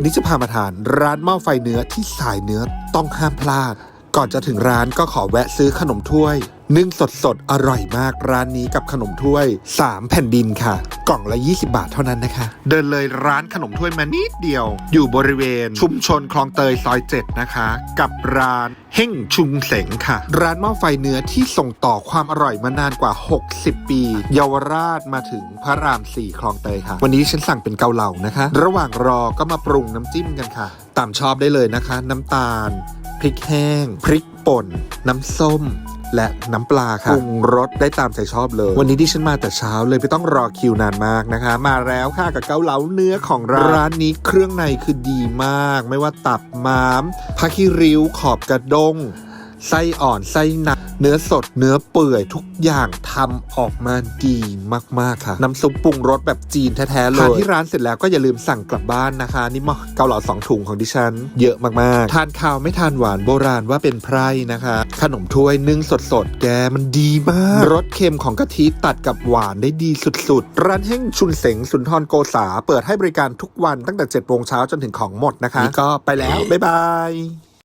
วันนี้จะพามาทานร้านหม้อไฟเนื้อที่สายเนื้อต้องห้ามพลาด ก่อนจะถึงร้านก็ขอแวะซื้อขนมถ้วย นึ่งสดสดๆอร่อยมากร้านนี้กับขนมถ้วย 3 แผ่นดินค่ะ กล่องละ 20 บาทเท่านั้นนะคะ เดินเลยร้านขนมถ้วยมานิดเดียว อยู่บริเวณ ชุมชนคลองเตยซอย7นะคะ กับร้านเฮ่งชุงเสงค่ะ ร้านหม้อไฟเนื้อที่ส่งต่อความอร่อยมานานกว่า 60 ปี เยาวราชมาถึงพระราม4คลองเตยค่ะ วันนี้ฉันสั่งเป็นเกาเหลานะคะ ระหว่างรอก็มาปรุงน้ำจิ้มกันค่ะ ตามชอบได้เลยนะคะ น้ำตาล พริกแห้ง พริกป่น น้ำส้ม และน้ำปลาค่ะปรุงรสได้ตามใจชอบเลย วันนี้ดิฉันมาแต่เช้าเลยไม่ต้องรอคิวนานมากนะคะ มาแล้วค่ะกับเกาเหลาเนื้อของร้านร้านนี้เครื่องในคือดีมาก ไม่ว่าตับม้ามผักขี้ริ้วขอบกระด้งไส้อ่อนไส้หนัก เนื้อสดเนื้อเปื่อยทุกอย่างทำออกมาดีมากๆค่ะ น้ำซุปปรุงรสแบบจีนแท้ๆเลยทานที่ร้านเสร็จแล้วก็อย่าลืมสั่งกลับบ้านนะคะ นี่มอเกาเหลาสองถุงของดิฉัน เยอะมากๆ ทานข้าวไม่ทานหวานโบราณว่าเป็นไพร่นะคะ ขนมถ้วยนึ่งสดๆ แกมันดีมาก รสเค็มของกะทิตัดกับหวานได้ดีสุดๆ ร้านแห่งชุนเสงสุนทรโกษา เปิดให้บริการทุกวันตั้งแต่7โมงเช้าจนถึงของหมดนะคะนี่ก็ไปแล้วบ๊ายบาย